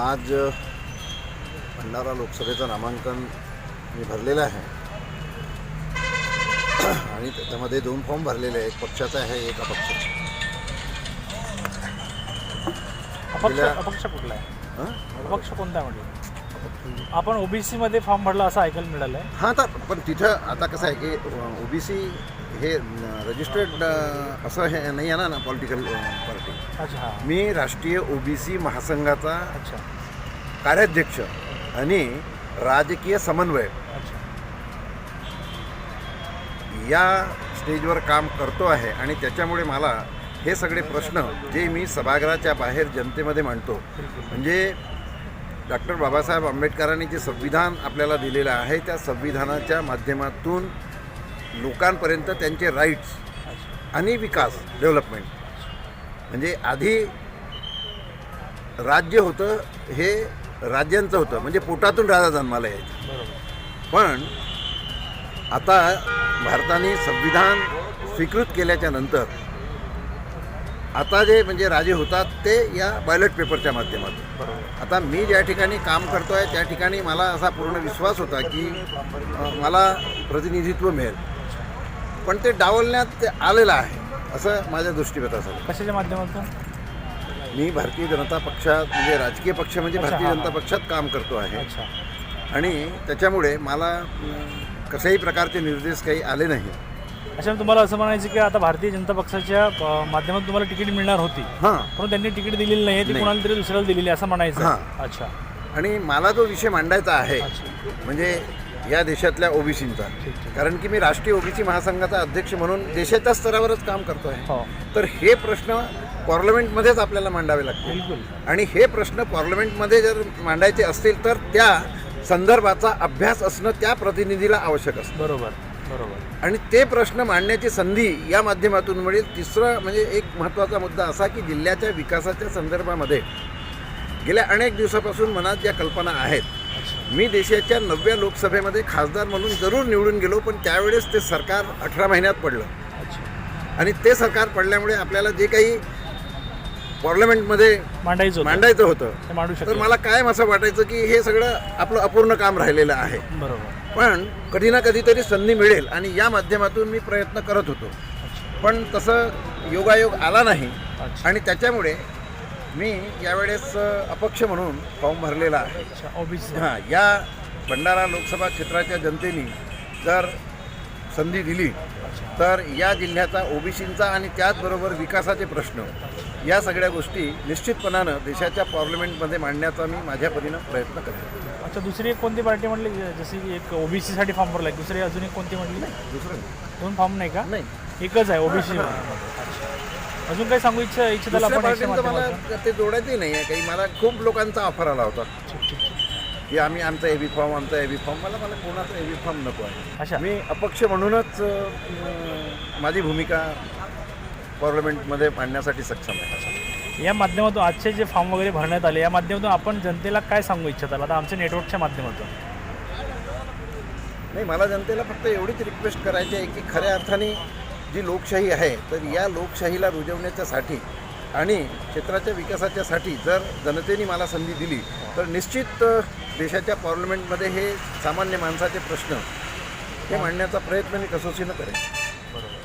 आज भंडारा लोकसभेचं नामांकन मी भरलेलं आहे. आणि त्याच्यामध्ये दोन फॉर्म भरलेले आहे एक पक्षाचा आहे एक अपक्षाचा अपक्ष कुठला आहे? हं? अपक्ष कोणता म्हणजे? आपण ओबीसी मध्ये फॉर्म भरला असं ऐकायला मिळालं आहे. हां तर पण तिथं आता कसं आहे की ओबीसी हे रजिस्टर्ड असं हे नाही आहे ना पॉलिटिकल पार्टी अच्छा मी राष्ट्रीय ओबीसी महासंघाचा अच्छा. कार्याध्यक्ष आणि राजकीय समन्वयक. अच्छा. या स्टेजवर काम करतो आहे आणि त्याच्यामुळे मला हे सगळे प्रश्न जे मी सभागृहाच्या बाहेर जनतेमध्ये मांडतो म्हणजे डॉक्टर बाबासाहेब आंबेडकरांनी जे संविधान आपल्याला दिलेलं आहे त्या संविधानाच्या माध्यमातून लोकांपर्यंत त्यांचे राईट्स आणि विकास डेव्हलपमेंट म्हणजे आधी राज्य होतं हे राज्यांचं होतं. म्हणजे पोटातून राजा जन्माला यायचं. बरोबर पण आता भारताने संविधान स्वीकृत केल्याच्यानंतर आता जे म्हणजे राजे होतात ते या बॅलेट पेपरच्या माध्यमातून. बरोबर. आता मी ज्या ठिकाणी काम करतो आहे त्या ठिकाणी मला असा पूर्ण विश्वास होता की मला प्रतिनिधित्व मिळेल. पण ते डावलण्यात ते आलेलं आहे असं माझ्या दृष्टीगत असं कशाच्या माध्यमातून? मी भारतीय जनता पक्षात म्हणजे राजकीय पक्ष म्हणजे भारतीय जनता. पक्षात काम करतो आहे. आणि त्याच्यामुळे मला कसल्याही प्रकारचे निर्देश काही आले नाही. अच्छा तुम्हाला असं म्हणायचं की आता भारतीय जनता पक्षाच्या माध्यमातून तुम्हाला तिकीट मिळणार होती. हां. पण त्यांनी तिकीट दिलेली नाही ती. कोणाला तरी दुसऱ्याला दिलेली असं म्हणायचं. हां. अच्छा. आणि मला जो विषय मांडायचा आहे. म्हणजे या देशातल्या ओबीसींचा. कारण की मी राष्ट्रीय ओबीसी महासंघाचा अध्यक्ष म्हणून देशाच्या स्तरावरच काम करतो आहे हो. तर हे प्रश्न पार्लमेंटमध्येच आपल्याला मांडावे लागतील. आणि हे प्रश्न पार्लमेंटमध्ये जर मांडायचे असतील तर त्या संदर्भाचा अभ्यास असणं त्या प्रतिनिधीला आवश्यक असतं. बरोबर. बरोबर. आणि ते प्रश्न मांडण्याची संधी या माध्यमातून मिळेल. तिसरा म्हणजे एक महत्त्वाचा मुद्दा असा की जिल्ह्याच्या विकासाच्या संदर्भामध्ये गेल्या अनेक दिवसापासून मनात ज्या कल्पना आहेत. मी देशाच्या नवव्या लोकसभेमध्ये खासदार म्हणून जरूर निवडून गेलो पण त्यावेळेस ते सरकार अठरा महिन्यात पडलं. आणि ते सरकार पडल्यामुळे आपल्याला जे काही पार्लमेंटमध्ये मांडायचं. मांडायचं होतं. तर मला कायम असं वाटायचं की हे सगळं आपलं अपूर्ण काम राहिलेलं आहे. बरोबर. पण कधी ना कधीतरी संधी मिळेल आणि या माध्यमातून मी प्रयत्न करत होतो. पण तसं योगायोग आला नाही आणि त्याच्यामुळे मी यावेळेस अपक्ष म्हणून फॉर्म भरलेला आहे. हां या भंडारा लोकसभा क्षेत्राच्या जनतेने जर संधी दिली तर या जिल्ह्याचा ओबीसींचा आणि त्याचबरोबर विकासाचे प्रश्न या सगळ्या गोष्टी निश्चितपणानं देशाच्या पार्लमेंटमध्ये मांडण्याचा मी माझ्या परीनं प्रयत्न करेन. अच्छा दुसरी एक कोणती पार्टी म्हटली जशी की एक ओबीसी साठी फॉर्म भरला दुसरी अजून एक कोणती म्हटली दुसरं नाही. दोन फॉर्म नाही का? नाही. एकच आहे ओबीसी. अजून काही सांगू इच्छा माध्यमातून? मला ते जोडायचंही नाही आहे. काही मला खूप लोकांचा ऑफर आला होता. की आम्ही आमचा एबी फॉर्म आमचा एबी फॉर्म मला मला कोणाचा एबी फॉर्म नको आहे. अच्छा. मी अपक्ष म्हणूनच माझी भूमिका पार्लमेंटमध्ये मांडण्यासाठी सक्षम आहे. या माध्यमातून आजचे जे फॉर्म वगैरे भरण्यात आले या माध्यमातून आपण जनतेला काय सांगू इच्छिताल आता आमच्या नेटवर्कच्या माध्यमातून. नाही मला जनतेला फक्त एवढीच रिक्वेस्ट करायची आहे की खऱ्या अर्थाने जी लोकशाही आहे तर या लोकशाहीला रुजवण्याच्यासाठी आणि क्षेत्राच्या विकासाच्यासाठी जर जनतेने मला संधी दिली तर निश्चित देशाच्या पार्लमेंटमध्ये हे सामान्य माणसाचे प्रश्न हे मांडण्याचा प्रयत्न मी कसोशीनं करेन. बरोबर.